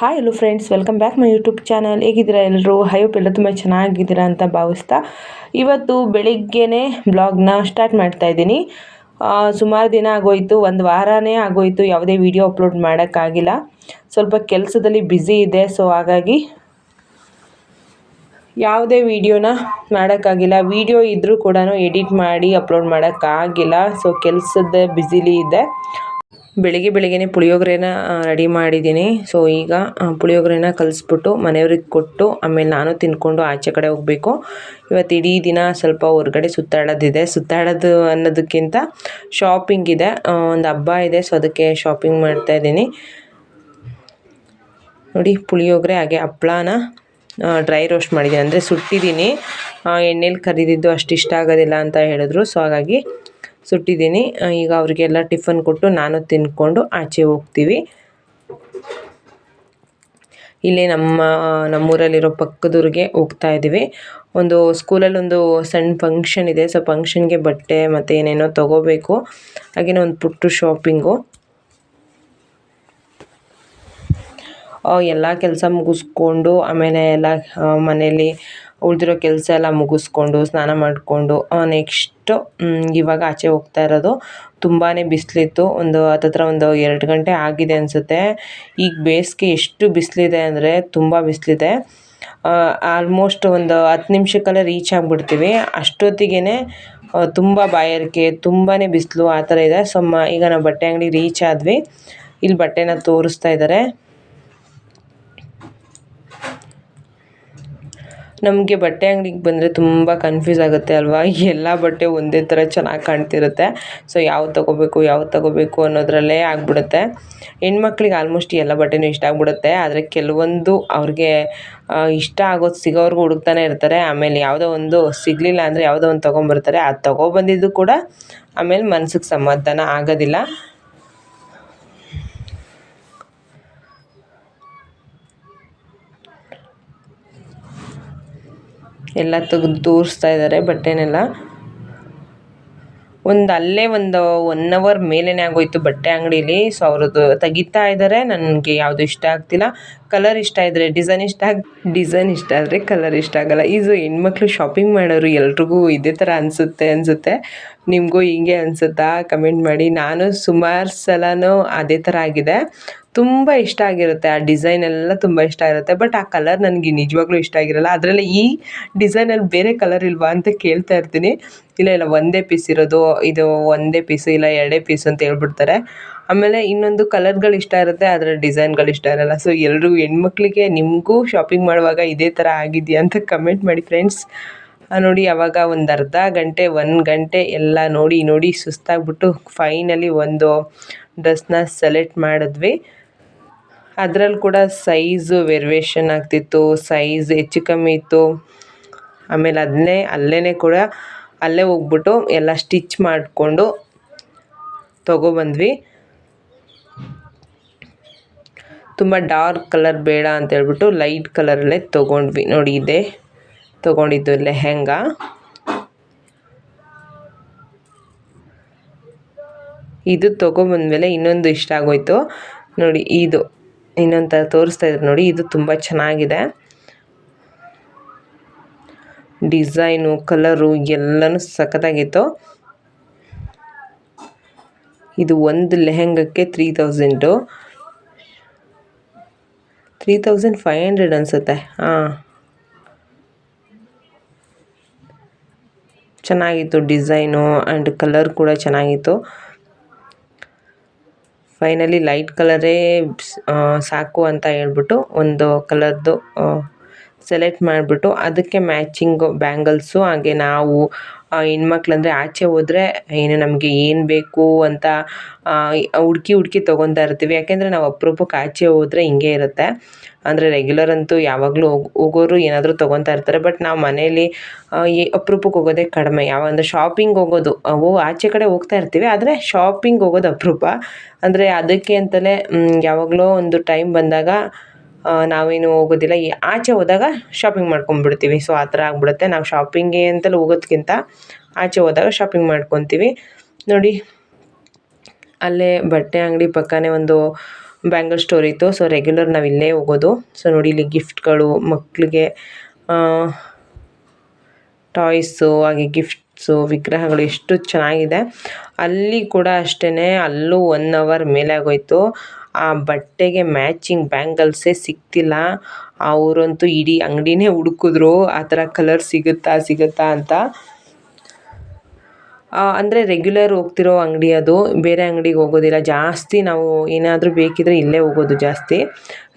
Hi hello friends welcome back my YouTube channel ಹೇಗಿದ್ದೀರಾ ಎಲ್ಲರೂ? Hype ಎಲ್ಲ ತುಂಬ ಚೆನ್ನಾಗಿದ್ದೀರಾ ಅಂತ ಭಾವಿಸ್ತಾ ಇವತ್ತು ಬೆಳಿಗ್ಗೆನೇ ಬ್ಲಾಗ್ನ ಸ್ಟಾರ್ಟ್ ಮಾಡ್ತಾ ಇದ್ದೀನಿ. ಸುಮಾರು ದಿನ ಆಗೋಯಿತು, ಒಂದು ವಾರನೇ ಆಗೋಯಿತು ಯಾವುದೇ ವಿಡಿಯೋ ಅಪ್ಲೋಡ್ ಮಾಡೋಕ್ಕಾಗಿಲ್ಲ. ಸ್ವಲ್ಪ ಕೆಲಸದಲ್ಲಿ ಬ್ಯುಸಿ ಇದೆ ಸೊ ಹಾಗಾಗಿ ಯಾವುದೇ ವೀಡಿಯೋನ ಮಾಡೋಕ್ಕಾಗಿಲ್ಲ. ವೀಡಿಯೋ ಇದ್ದರೂ ಕೂಡ ಎಡಿಟ್ ಮಾಡಿ ಅಪ್ಲೋಡ್ ಮಾಡೋಕ್ಕಾಗಿಲ್ಲ ಸೊ ಕೆಲಸದ ಬ್ಯುಸಿಲಿ ಇದೆ. ಬೆಳಿಗ್ಗೆ ಬೆಳಿಗ್ಗೆನೆ ಪುಳಿಯೋಗರೆನ ರೆಡಿ ಮಾಡಿದ್ದೀನಿ. ಸೊ ಈಗ ಪುಳಿಯೋಗರೆನ ಕಲಿಸ್ಬಿಟ್ಟು ಮನೆಯವ್ರಿಗೆ ಕೊಟ್ಟು, ಆಮೇಲೆ ನಾನು ತಿಂದ್ಕೊಂಡು ಆಚೆ ಕಡೆ ಹೋಗಬೇಕು. ಇವತ್ತು ಇಡೀ ದಿನ ಸ್ವಲ್ಪ ಹೊರಗಡೆ ಸುತ್ತಾಡೋದಿದೆ. ಸುತ್ತಾಡೋದು ಅನ್ನೋದಕ್ಕಿಂತ ಶಾಪಿಂಗ್ ಇದೆ. ಒಂದು ಹಬ್ಬ ಇದೆ ಸೊ ಅದಕ್ಕೆ ಶಾಪಿಂಗ್ ಮಾಡ್ತಾ ಇದ್ದೀನಿ. ನೋಡಿ, ಪುಳಿಯೋಗರೆ ಹಾಗೆ ಹಪ್ಪಳನ ಡ್ರೈ ರೋಸ್ಟ್ ಮಾಡಿದ್ದೀನಿ. ಅಂದರೆ ಸುಟ್ಟಿದ್ದೀನಿ. ಎಣ್ಣೆಲಿ ಕರಿದಿದ್ದು ಅಷ್ಟು ಇಷ್ಟ ಆಗೋದಿಲ್ಲ ಅಂತ ಹೇಳಿದ್ರು. ಸೊ ಹಾಗಾಗಿ ಸುಟ್ಟಿದ್ದೀನಿ. ಈಗ ಅವರಿಗೆಲ್ಲ ಟಿಫನ್ ಕೊಟ್ಟು ನಾನು ತಿಂದ್ಕೊಂಡು ಆಚೆ ಹೋಗ್ತೀವಿ. ಇಲ್ಲಿ ನಮ್ಮ, ನಮ್ಮೂರಲ್ಲಿರೋ ಪಕ್ಕದೂರಿಗೆ ಹೋಗ್ತಾ ಇದ್ದೀವಿ. ಒಂದು ಸ್ಕೂಲಲ್ಲಿ ಒಂದು ಸಣ್ಣ ಫಂಕ್ಷನ್ ಇದೆ. ಸೊ ಫಂಕ್ಷನ್ಗೆ ಬಟ್ಟೆ ಮತ್ತು ಏನೇನೋ ತೊಗೋಬೇಕು. ಹಾಗೆಯೇ ಒಂದು ಪುಟ್ಟು ಶಾಪಿಂಗು ಎಲ್ಲ ಕೆಲಸ ಮುಗಿಸ್ಕೊಂಡು ಆಮೇಲೆ ಎಲ್ಲ ಮನೇಲಿ ಉಳಿದಿರೋ ಕೆಲಸ ಎಲ್ಲ ಮುಗಿಸ್ಕೊಂಡು, ಸ್ನಾನ ಮಾಡಿಕೊಂಡು ನೆಕ್ಸ್ಟು ಇವಾಗ ಆಚೆ ಹೋಗ್ತಾ ಇರೋದು. ತುಂಬಾ ಬಿಸಿಲಿತ್ತು. ಒಂದು ಹತ್ತತ್ರ ಒಂದು ಎರಡು ಗಂಟೆ ಆಗಿದೆ ಅನಿಸುತ್ತೆ. ಈಗ ಬೇಸಿಗೆ ಎಷ್ಟು ಬಿಸಿಲಿದೆ ಅಂದರೆ ತುಂಬ ಬಿಸಿಲಿದೆ. ಆಲ್ಮೋಸ್ಟ್ ಒಂದು ಹತ್ತು ನಿಮಿಷಕ್ಕೆಲ್ಲ ರೀಚ್ ಆಗಿಬಿಡ್ತೀವಿ. ಅಷ್ಟೊತ್ತಿಗೆ ತುಂಬ ಬಾಯಾರಿಕೆ ತುಂಬಾ ಬಿಸಿಲು ಆ ಥರ ಇದೆ. ಸೊ ಈಗ ನಾವು ಬಟ್ಟೆ ಅಂಗಡಿ ರೀಚ್ ಆದ್ವಿ. ಇಲ್ಲಿ ಬಟ್ಟೆನ ತೋರಿಸ್ತಾ ಇದ್ದಾರೆ. ನಮಗೆ ಬಟ್ಟೆ ಅಂಗಡಿಗೆ ಬಂದರೆ ತುಂಬ ಕನ್ಫ್ಯೂಸ್ ಆಗುತ್ತೆ ಅಲ್ವಾ? ಎಲ್ಲ ಬಟ್ಟೆ ಒಂದೇ ಥರ ಚೆನ್ನಾಗಿ ಕಾಣ್ತಿರುತ್ತೆ. ಸೊ ಯಾವ್ದು ತೊಗೋಬೇಕು ಯಾವ್ದು ತೊಗೋಬೇಕು ಅನ್ನೋದರಲ್ಲೇ ಆಗಿಬಿಡುತ್ತೆ. ಹೆಣ್ಮಕ್ಳಿಗೆ ಆಲ್ಮೋಸ್ಟ್ ಎಲ್ಲ ಬಟ್ಟೆನೂ ಇಷ್ಟ ಆಗಿಬಿಡುತ್ತೆ. ಆದರೆ ಕೆಲವೊಂದು ಅವ್ರಿಗೆ ಇಷ್ಟ ಆಗೋದು ಸಿಗೋವರೆಗೂ ಹುಡುಕ್ತಾನೆ ಇರ್ತಾರೆ. ಆಮೇಲೆ ಯಾವುದೋ ಒಂದು ಸಿಗಲಿಲ್ಲ ಅಂದರೆ ಯಾವುದೋ ಒಂದು ತೊಗೊಂಬರ್ತಾರೆ. ಅದು ತೊಗೊಬಂದಿದ್ದು ಕೂಡ ಆಮೇಲೆ ಮನ್ಸಿಗೆ ಸಮಾಧಾನ ಆಗೋದಿಲ್ಲ. ಎಲ್ಲ ತೆಗೆದು ತೋರಿಸ್ತಾ ಇದ್ದಾರೆ ಬಟ್ಟೆನೆಲ್ಲ. ಒಂದು ಅಲ್ಲೇ ಒಂದು ಒನ್ ಅವರ್ ಮೇಲೇ ಆಗೋಯ್ತು ಬಟ್ಟೆ ಅಂಗಡೀಲಿ. ಸೊ ಅವ್ರದ್ದು ತೆಗಿತಾ ಇದ್ದಾರೆ. ನನಗೆ ಯಾವುದು ಇಷ್ಟ ಆಗ್ತಿಲ್ಲ. ಕಲರ್ ಇಷ್ಟ ಇದ್ದರೆ ಡಿಸೈನ್ ಇಷ್ಟ ಆಗಿ? ಡಿಸೈನ್ ಇಷ್ಟ ಆದರೆ ಕಲರ್ ಇಷ್ಟ ಆಗಲ್ಲ. ಇದು ಹೆಣ್ಮಕ್ಳು ಶಾಪಿಂಗ್ ಮಾಡೋರು ಎಲ್ರಿಗೂ ಇದೇ ಥರ ಅನಿಸುತ್ತೆ ಅನಿಸುತ್ತೆ. ನಿಮಗೂ ಹಿಂಗೆ ಅನಿಸುತ್ತಾ? ಕಮೆಂಟ್ ಮಾಡಿ. ನಾನು ಸುಮಾರು ಸಲನೂ ಅದೇ ಥರ ಆಗಿದೆ. ತುಂಬ ಇಷ್ಟ ಆಗಿರುತ್ತೆ. ಆ ಡಿಸೈನ್ ಎಲ್ಲ ತುಂಬ ಇಷ್ಟ ಇರುತ್ತೆ ಬಟ್ ಆ ಕಲರ್ ನನಗೆ ನಿಜವಾಗ್ಲೂ ಇಷ್ಟ ಆಗಿರಲ್ಲ. ಅದರಲ್ಲಿ ಈ ಡಿಸೈನಲ್ಲಿ ಬೇರೆ ಕಲರ್ ಇಲ್ವಾ ಅಂತ ಕೇಳ್ತಾ ಇರ್ತೀನಿ. ಇಲ್ಲ ಇಲ್ಲ, ಒಂದೇ ಪೀಸ್ ಇರೋದು, ಇದು ಒಂದೇ ಪೀಸು ಇಲ್ಲ, ಎರಡೇ ಪೀಸು ಅಂತ ಹೇಳ್ಬಿಡ್ತಾರೆ. ಆಮೇಲೆ ಇನ್ನೊಂದು ಕಲರ್ಗಳು ಇಷ್ಟ ಇರುತ್ತೆ ಅದರ ಡಿಸೈನ್ಗಳು ಇಷ್ಟ ಇರಲ್ಲ. ಸೊ ಎಲ್ಲರೂ ಹೆಣ್ಮಕ್ಳಿಗೆ ನಿಮಗೂ ಶಾಪಿಂಗ್ ಮಾಡುವಾಗ ಇದೇ ಥರ ಆಗಿದೆಯಾ ಅಂತ ಕಮೆಂಟ್ ಮಾಡಿ ಫ್ರೆಂಡ್ಸ್ ನೋಡಿ, ಅವಾಗ ಒಂದು ಅರ್ಧ ಗಂಟೆ, ಒಂದು ಗಂಟೆ ಎಲ್ಲ ನೋಡಿ ನೋಡಿ ಸುಸ್ತಾಗ್ಬಿಟ್ಟು ಫೈನಲಿ ಒಂದು ಡ್ರೆಸ್ನ ಸೆಲೆಕ್ಟ್ ಮಾಡಿದ್ವಿ. ಅದರಲ್ಲಿ ಕೂಡ ಸೈಜು ವೆರಿವೇಷನ್ ಆಗ್ತಿತ್ತು ಸೈಜ್ ಹೆಚ್ಚು ಕಮ್ಮಿ ಇತ್ತು. ಆಮೇಲೆ ಅದನ್ನೇ ಅಲ್ಲೇ ಕೂಡ ಅಲ್ಲೇ ಹೋಗ್ಬಿಟ್ಟು ಎಲ್ಲ ಸ್ಟಿಚ್ ಮಾಡಿಕೊಂಡು ತೊಗೊಬಂದ್ವಿ. ತುಂಬ ಡಾರ್ಕ್ ಕಲರ್ ಬೇಡ ಅಂತ ಹೇಳ್ಬಿಟ್ಟು ಲೈಟ್ ಕಲರಲ್ಲೇ ತೊಗೊಂಡ್ವಿ. ನೋಡಿ ಇದೆ. ತೊಗೊಂಡಿದ್ದು ಲೆಹೆಂಗಾ ಇದು ತೊಗೊಬಂದ್ಮೇಲೆ ಇನ್ನೊಂದು ಇಷ್ಟ ಆಗೋಯ್ತು. ನೋಡಿ ಇದು, ಇನ್ನೊಂದು ಥರ ತೋರಿಸ್ತಾ ಇದ್ರು ನೋಡಿ, ಇದು ತುಂಬ ಚೆನ್ನಾಗಿದೆ. ಡಿಸೈನು ಕಲರು ಎಲ್ಲನೂ ಸಖತ್ತಾಗಿತ್ತು. ಇದು ಒಂದು ಲೆಹೆಂಗಕ್ಕೆ three thousand three thousand five hundred ಅನಿಸುತ್ತೆ. ಹಾಂ. ಚೆನ್ನಾಗಿತ್ತು ಡಿಸೈನು ಆ್ಯಂಡ್ ಕಲರ್ ಕೂಡ ಚೆನ್ನಾಗಿತ್ತು. ಫೈನಲಿ ಲೈಟ್ ಕಲರೇ ಸಾಕು ಅಂತ ಹೇಳ್ಬಿಟ್ಟು ಒಂದು ಕಲರ್ದು ಸೆಲೆಕ್ಟ್ ಮಾಡಿಬಿಟ್ಟು ಅದಕ್ಕೆ ಮ್ಯಾಚಿಂಗು, ಬ್ಯಾಂಗಲ್ಸು, ಹಾಗೆ ನಾವು ಹೆಣ್ಮಕ್ಳಂದರೆ ಆಚೆ ಹೋದ್ರೆ ಏನು ನಮಗೆ ಏನು ಬೇಕು ಅಂತ ಹುಡ್ಕಿ ಹುಡ್ಕಿ ತೊಗೊತಾ ಇರ್ತೀವಿ. ಯಾಕೆಂದರೆ ನಾವು ಅಪ್ರೂಪಕ್ಕೆ ಆಚೆ ಹೋದ್ರೆ ಹಿಂಗೆ ಇರುತ್ತೆ. ಅಂದರೆ ರೆಗ್ಯುಲರ್ ಅಂತೂ ಯಾವಾಗಲೂ ಹೋಗಿ, ಹೋಗೋರು ಏನಾದರೂ ತೊಗೊತಾ ಇರ್ತಾರೆ. ಬಟ್ ನಾವು ಮನೇಲಿ ಅಪ್ರೂಪಕ್ಕೆ ಹೋಗೋದೇ ಕಡಿಮೆ. ಯಾವಂದರೆ ಶಾಪಿಂಗ್ ಹೋಗೋದು. ಓ ಆಚೆ ಕಡೆ ಹೋಗ್ತಾ ಇರ್ತೀವಿ, ಆದರೆ ಶಾಪಿಂಗ್ ಹೋಗೋದು ಅಪರೂಪ. ಅಂದರೆ ಅದಕ್ಕೆ ಅಂತಲೇ ಯಾವಾಗಲೋ ಒಂದು ಟೈಮ್ ಬಂದಾಗ ನಾವೇನು ಹೋಗೋದಿಲ್ಲ. ಈ ಆಚೆ ಹೋದಾಗ ಶಾಪಿಂಗ್ ಮಾಡ್ಕೊಂಬಿಡ್ತೀವಿ ಸೊ ಆ ಥರ ಆಗಿಬಿಡುತ್ತೆ. ನಾವು ಶಾಪಿಂಗ್ಗೆ ಅಂತಲೇ ಹೋಗೋದ್ಕಿಂತ ಆಚೆ ಹೋದಾಗ ಶಾಪಿಂಗ್ ಮಾಡ್ಕೊತೀವಿ. ನೋಡಿ, ಅಲ್ಲೇ ಬಟ್ಟೆ ಅಂಗಡಿ ಪಕ್ಕನೇ ಒಂದು ಬ್ಯಾಂಗಲ್ ಸ್ಟೋರ್ ಇತ್ತು. ಸೊ ರೆಗ್ಯುಲರ್ ನಾವು ಇಲ್ಲೇ ಹೋಗೋದು. ಸೊ ನೋಡಿ, ಇಲ್ಲಿ ಗಿಫ್ಟ್ಗಳು ಮಕ್ಕಳಿಗೆ ಟಾಯ್ಸು ಹಾಗೆ ಗಿಫ್ಟ್ಸು ವಿಗ್ರಹಗಳು ಎಷ್ಟು ಚೆನ್ನಾಗಿದೆ. ಅಲ್ಲಿ ಕೂಡ ಅಷ್ಟೇ ಅಲ್ಲೂ ಒನ್ ಅವರ್ ಮೇಲೆ ಆಗೋಯ್ತು. ಆ ಬಟ್ಟೆಗೆ ಮ್ಯಾಚಿಂಗ್ ಬ್ಯಾಂಗಲ್ಸೇ ಸಿಗ್ತಿಲ್ಲ. ಅವರಂತೂ ಇಡೀ ಅಂಗಡಿನೇ ಹುಡುಕಿದ್ರು, ಆ ಥರ ಕಲರ್ ಸಿಗುತ್ತಾ ಸಿಗುತ್ತಾ ಅಂತ. ಅಂದರೆ ರೆಗ್ಯುಲರ್ ಹೋಗ್ತಿರೋ ಅಂಗಡಿ ಅದು. ಬೇರೆ ಅಂಗಡಿಗೆ ಹೋಗೋದಿಲ್ಲ. ಜಾಸ್ತಿ ನಾವು ಏನಾದರೂ ಬೇಕಿದ್ರೆ ಇಲ್ಲೇ ಹೋಗೋದು ಜಾಸ್ತಿ.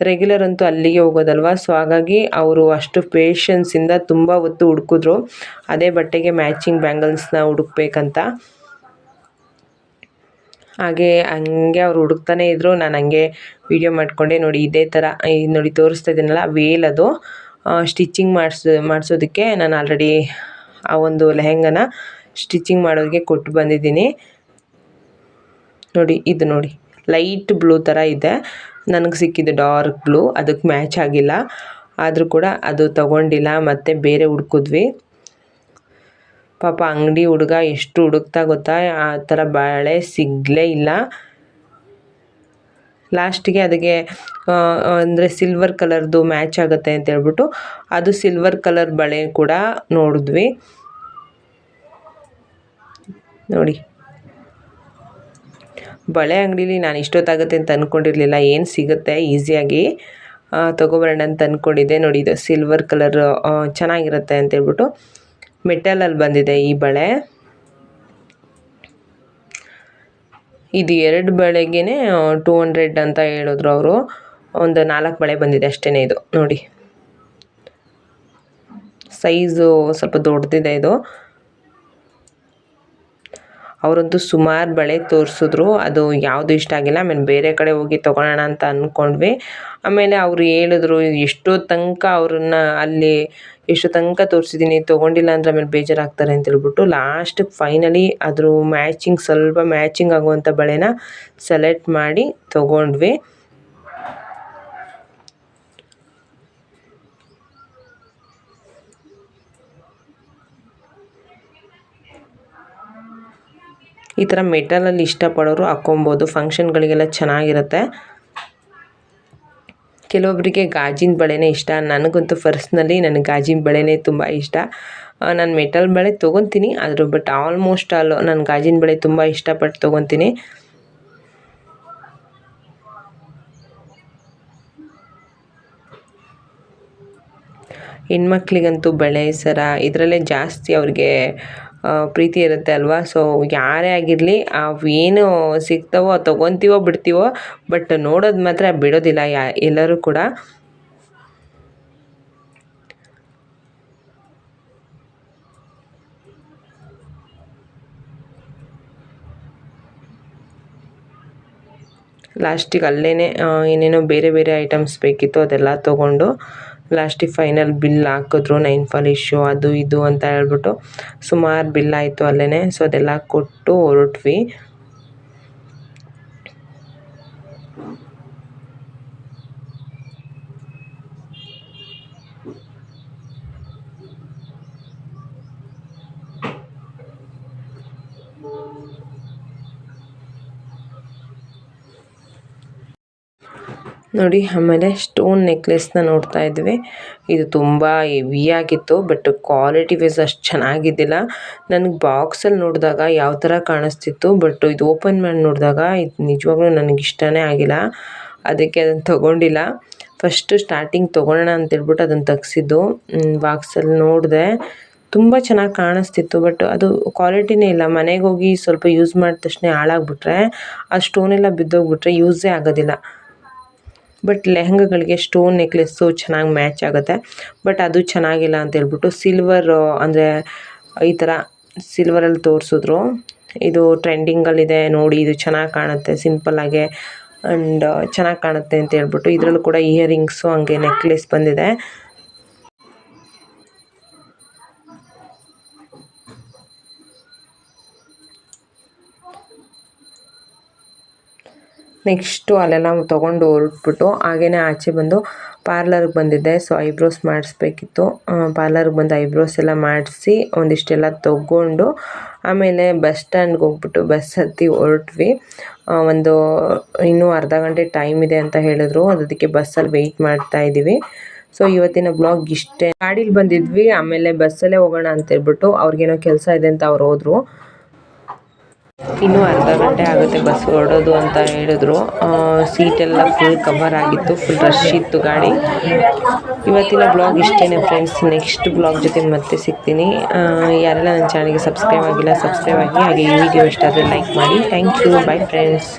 ರೆಗ್ಯುಲರ್ ಅಂತೂ ಅಲ್ಲಿಗೆ ಹೋಗೋದಲ್ವ? ಸೊ ಹಾಗಾಗಿ ಅವರು ಅಷ್ಟು ಪೇಷನ್ಸಿಂದ ತುಂಬ ಹೊತ್ತು ಹುಡುಕಿದ್ರು. ಅದೇ ಬಟ್ಟೆಗೆ ಮ್ಯಾಚಿಂಗ್ ಬ್ಯಾಂಗಲ್ಸ್ನ ಹುಡುಕ್ಬೇಕಂತ. ಹಾಗೆ ಹಂಗೆ ಅವ್ರು ಹುಡುಕ್ತಾನೆ ಇದ್ದರು ನಾನು ಹಂಗೆ ವಿಡಿಯೋ ಮಾಡಿಕೊಂಡೆ ನೋಡಿ, ಇದೇ ಥರ ನೋಡಿ ತೋರಿಸ್ತಾ ಇದ್ದೀನಲ್ಲ ವೇಲ್ ಅದು. ಸ್ಟಿಚಿಂಗ್ ಮಾಡಿಸ್, ಮಾಡಿಸೋದಕ್ಕೆ ನಾನು ಆಲ್ರೆಡಿ ಆ ಒಂದು ಲೆಹೆಂಗನ ಸ್ಟಿಚಿಂಗ್ ಮಾಡೋರಿಗೆ ಕೊಟ್ಟು ಬಂದಿದ್ದೀನಿ. ನೋಡಿ, ಇದು ನೋಡಿ ಲೈಟ್ ಬ್ಲೂ ಥರ ಇದೆ. ನನಗೆ ಸಿಕ್ಕಿದ್ದು ಡಾರ್ಕ್ ಬ್ಲೂ ಅದಕ್ಕೆ ಮ್ಯಾಚ್ ಆಗಿಲ್ಲ. ಆದರೂ ಕೂಡ ಅದು ತಗೊಂಡಿಲ್ಲ, ಮತ್ತು ಬೇರೆ ಹುಡ್ಕಿದ್ವಿ. ಪಾಪ ಅಂಗಡಿ ಹುಡುಗ ಎಷ್ಟು ಹುಡುಕ್ತಾ ಗೊತ್ತಾ? ಆ ಥರ ಬಳೆ ಸಿಗಲೇ ಇಲ್ಲ. ಲಾಸ್ಟಿಗೆ ಅದಕ್ಕೆ ಅಂದರೆ ಸಿಲ್ವರ್ ಕಲರ್ದು ಮ್ಯಾಚ್ ಆಗುತ್ತೆ ಅಂತ ಹೇಳ್ಬಿಟ್ಟು ಅದು ಸಿಲ್ವರ್ ಕಲರ್ ಬಳೆ ಕೂಡ ನೋಡಿದ್ವಿ. ನೋಡಿ. ಬಳೆ ಅಂಗಡೀಲಿ ನಾನು ಇಷ್ಟೊತ್ತಾಗುತ್ತೆ ಅಂತ ಅಂದ್ಕೊಂಡಿರಲಿಲ್ಲ ಏನು ಸಿಗುತ್ತೆ? ಈಸಿಯಾಗಿ ತೊಗೊಬರೋಣ ಅಂತ ಅಂದ್ಕೊಂಡಿದ್ದೆ ನೋಡಿ, ಇದು ಸಿಲ್ವರ್ ಕಲರ್ ಚೆನ್ನಾಗಿರುತ್ತೆ ಅಂತೇಳ್ಬಿಟ್ಟು ಮೆಟಲಲ್ಲಿ ಬಂದಿದೆ ಈ ಬಳೆ. ಇದು ಎರಡು ಬಳೆಗೆ ಟೂ ಹಂಡ್ರೆಡ್ ಅಂತ ಹೇಳಿದ್ರು ಅವರು. ಒಂದು ನಾಲ್ಕು ಬಳೆ ಬಂದಿದೆ ಅಷ್ಟೇ ಇದು, ನೋಡಿ. ಸೈಜು ಸ್ವಲ್ಪ ದೊಡ್ಡದಿದೆ ಇದು. ಅವರಂತೂ ಸುಮಾರು ಬಳೆ ತೋರಿಸಿದ್ರು. ಅದು ಯಾವುದು ಇಷ್ಟ ಆಗಿಲ್ಲ, ಆಮೇಲೆ ಬೇರೆ ಕಡೆ ಹೋಗಿ ತೊಗೊಳೋಣ ಅಂತ ಅಂದ್ಕೊಂಡ್ವಿ ಆಮೇಲೆ ಅವರು ಹೇಳಿದ್ರು, ಎಷ್ಟೋ ತನಕ ಅವ್ರನ್ನ ಅಲ್ಲಿ ಎಷ್ಟು ತನಕ ತೋರಿಸಿದ್ದೀನಿ, ತೊಗೊಂಡಿಲ್ಲ ಅಂದರೆ ಆಮೇಲೆ ಬೇಜಾರಾಗ್ತಾರೆ ಅಂತ ಹೇಳ್ಬಿಟ್ಟು ಲಾಸ್ಟಿಗೆ ಫೈನಲಿ ಅದ್ರ ಮ್ಯಾಚಿಂಗ್ ಸ್ವಲ್ಪ ಮ್ಯಾಚಿಂಗ್ ಆಗುವಂಥ ಬಳೆನ ಸೆಲೆಕ್ಟ್ ಮಾಡಿ ತೊಗೊಂಡ್ವಿ. ಈ ಥರ ಮೆಟಲಲ್ಲಿ ಇಷ್ಟಪಡೋರು ಹಾಕ್ಕೊಬೋದು ಫಂಕ್ಷನ್ಗಳಿಗೆಲ್ಲ ಚೆನ್ನಾಗಿರುತ್ತೆ. ಕೆಲವೊಬ್ಬರಿಗೆ ಗಾಜಿನ ಬಳೆನೇ ಇಷ್ಟ. ನನಗಂತೂ ಪರ್ಸ್ನಲಿ ನನಗೆ ಗಾಜಿನ ಬಳೆನೇ ತುಂಬ ಇಷ್ಟ. ನಾನು ಮೆಟಲ್ ಬಳೆ ತೊಗೊತೀನಿ, ಆದರೂ ಬಟ್ ಆಲ್ಮೋಸ್ಟ್ ಆಲ್ ನಾನು ಗಾಜಿನ ಬಳೆ ತುಂಬ ಇಷ್ಟಪಟ್ಟು ತೊಗೊತೀನಿ. ಹೆಣ್ಮಕ್ಳಿಗಂತೂ ಬಳೆ, ಸರ, ಇದರಲ್ಲೇ ಜಾಸ್ತಿ ಅವ್ರಿಗೆ ಪ್ರೀತಿ ಇರುತ್ತೆ ಅಲ್ವಾ? ಸೊ ಯಾರೇ ಆಗಿರಲಿ ಅವೇನು ಸಿಗ್ತಾವೋ ತೊಗೊತೀವೋ, ಬಿಡ್ತೀವೋ ಬಟ್ ನೋಡೋದು ಮಾತ್ರ ಬಿಡೋದಿಲ್ಲ, ಯಾ, ಎಲ್ಲರೂ ಕೂಡ. ಲಾಸ್ಟಿಗೆ ಅಲ್ಲೇ ಏನೇನೋ ಬೇರೆ ಬೇರೆ ಐಟಮ್ಸ್ ಬೇಕಿತ್ತು, ಅದೆಲ್ಲ ತೊಗೊಂಡು ಲಾಸ್ಟಿಗೆ ಫೈನಲ್ ಬಿಲ್ ಹಾಕಿದ್ರು ನೈನ್ ಫಾಲ್ ಇಶ್ಯೂ ಅದು ಇದು ಅಂತ ಹೇಳ್ಬಿಟ್ಟು ಸುಮಾರು ಬಿಲ್ ಆಯಿತು ಅಲ್ಲೇ ಸೊ ಅದೆಲ್ಲ ಕೊಟ್ಟು ಹೊರಟ್ವಿ. ನೋಡಿ, ಆಮೇಲೆ ಸ್ಟೋನ್ ನೆಕ್ಲೆಸ್ನ ನೋಡ್ತಾ ಇದ್ವಿ. ಇದು ತುಂಬ ಹೆವಿಯಾಗಿತ್ತು ಬಟ್ ಕ್ವಾಲಿಟಿ ವೈಸ್ ಅಷ್ಟು ಚೆನ್ನಾಗಿದ್ದಿಲ್ಲ. ನನಗೆ ಬಾಕ್ಸಲ್ಲಿ ನೋಡಿದಾಗ ಯಾವ ಥರ ಕಾಣಿಸ್ತಿತ್ತು ಬಟ್ ಇದು ಓಪನ್ ಮಾಡಿ ನೋಡಿದಾಗ ಇದು ನಿಜವಾಗ್ಲೂ ನನಗೆ ಇಷ್ಟನೇ ಆಗಿಲ್ಲ. ಅದಕ್ಕೆ ಅದನ್ನು ತೊಗೊಂಡಿಲ್ಲ. ಫಸ್ಟು ಸ್ಟಾರ್ಟಿಂಗ್ ತೊಗೊಳ್ಳೋಣ ಅಂತೇಳ್ಬಿಟ್ಟು ಅದನ್ನು ತೆಗ್ಸಿದ್ದು. ಬಾಕ್ಸಲ್ಲಿ ನೋಡಿದೆ. ತುಂಬ ಚೆನ್ನಾಗಿ ಕಾಣಿಸ್ತಿತ್ತು ಬಟ್ ಅದು ಕ್ವಾಲಿಟಿನೇ ಇಲ್ಲ. ಮನೆಗೆ ಹೋಗಿ ಸ್ವಲ್ಪ ಯೂಸ್ ಮಾಡಿದ ತಕ್ಷಣ ಹಾಳಾಗ್ಬಿಟ್ರೆ, ಆ ಸ್ಟೋನೆಲ್ಲ ಬಿದ್ದೋಗ್ಬಿಟ್ರೆ ಯೂಸೇ ಆಗೋದಿಲ್ಲ. ಬಟ್ ಲೆಹಂಗಗಳಿಗೆ ಸ್ಟೋನ್ ನೆಕ್ಲೆಸ್ಸು ಚೆನ್ನಾಗಿ ಮ್ಯಾಚ್ ಆಗುತ್ತೆ. ಬಟ್ ಅದು ಚೆನ್ನಾಗಿಲ್ಲ ಅಂತ ಹೇಳ್ಬಿಟ್ಟು ಸಿಲ್ವರ್ ಅಂದರೆ ಈ ಥರ ಸಿಲ್ವರಲ್ಲಿ ತೋರಿಸಿದ್ರು. ಇದು ಟ್ರೆಂಡಿಂಗಲ್ಲಿದೆ ನೋಡಿ ಇದು ಚೆನ್ನಾಗಿ ಕಾಣುತ್ತೆ ಸಿಂಪಲ್ಲಾಗೆ ಆ್ಯಂಡ್ ಚೆನ್ನಾಗಿ ಕಾಣುತ್ತೆ ಅಂತ ಹೇಳ್ಬಿಟ್ಟು ಇದರಲ್ಲೂ ಕೂಡ ಇಯರಿಂಗ್ಸು ಹಂಗೆ ನೆಕ್ಲೆಸ್ ಬಂದಿದೆ. ನೆಕ್ಸ್ಟು ಅಲ್ಲೆಲ್ಲ ತೊಗೊಂಡು ಹೊರಟ್ಬಿಟ್ಟು ಹಾಗೇ ಆಚೆ ಬಂದು ಪಾರ್ಲರ್ಗೆ ಬಂದಿದ್ದೆ. ಸೊ ಐಬ್ರೋಸ್ ಮಾಡಿಸ್ಬೇಕಿತ್ತು. ಪಾರ್ಲರ್ಗೆ ಬಂದು ಐಬ್ರೋಸ್ ಎಲ್ಲ ಮಾಡಿಸಿ ಒಂದಿಷ್ಟೆಲ್ಲ ತಗೊಂಡು ಆಮೇಲೆ ಬಸ್ ಸ್ಟ್ಯಾಂಡ್ಗೆ ಹೋಗ್ಬಿಟ್ಟು ಬಸ್ ಹತ್ತಿ ಹೊರಟ್ವಿ. ಒಂದು ಇನ್ನೂ ಅರ್ಧ ಗಂಟೆ ಟೈಮ್ ಇದೆ ಅಂತ ಹೇಳಿದ್ರು. ಅದಕ್ಕೆ ಬಸ್ಸಲ್ಲಿ ವೆಯ್ಟ್ ಮಾಡ್ತಾ ಇದ್ದೀವಿ. ಸೊ ಇವತ್ತಿನ ಬ್ಲಾಗ್ ಇಷ್ಟೇ. ಗಾಡೀಲಿ ಬಂದಿದ್ವಿ. ಆಮೇಲೆ ಬಸ್ಸಲ್ಲೇ ಹೋಗೋಣ ಅಂತ ಹೇಳ್ಬಿಟ್ಟು ಅವ್ರಿಗೇನೋ ಕೆಲಸ ಇದೆ ಅಂತ ಅವ್ರು ಹೋದ್ರು. ಇನ್ನೂ ಅರ್ಧ ಗಂಟೆ ಆಗುತ್ತೆ ಬಸ್ ಹೊರಡೋದು ಅಂತ ಹೇಳಿದ್ರು. ಸೀಟೆಲ್ಲ ಫುಲ್ ಕವರ್ ಆಗಿತ್ತು ಫುಲ್ ರಶ್ ಇತ್ತು ಗಾಡಿ. ಇವತ್ತಿನ ಬ್ಲಾಗ್ ಇಷ್ಟೇ ಫ್ರೆಂಡ್ಸ್ ನೆಕ್ಸ್ಟ್ ಬ್ಲಾಗ್ ಜೊತೆ ಮತ್ತೆ ಸಿಗ್ತೀನಿ. ಆ, ಯಾರೆಲ್ಲ ನನ್ನ ಚಾನಲ್ಗೆ ಸಬ್ಸ್ಕ್ರೈಬ್ ಆಗಿಲ್ಲ ಸಬ್ಸ್ಕ್ರೈಬ್ ಆಗಿ ಹಾಗೆ ಈ ವಿಡಿಯೋ ಇಷ್ಟ ಆದರೆ ಲೈಕ್ ಮಾಡಿ. Thank you by friends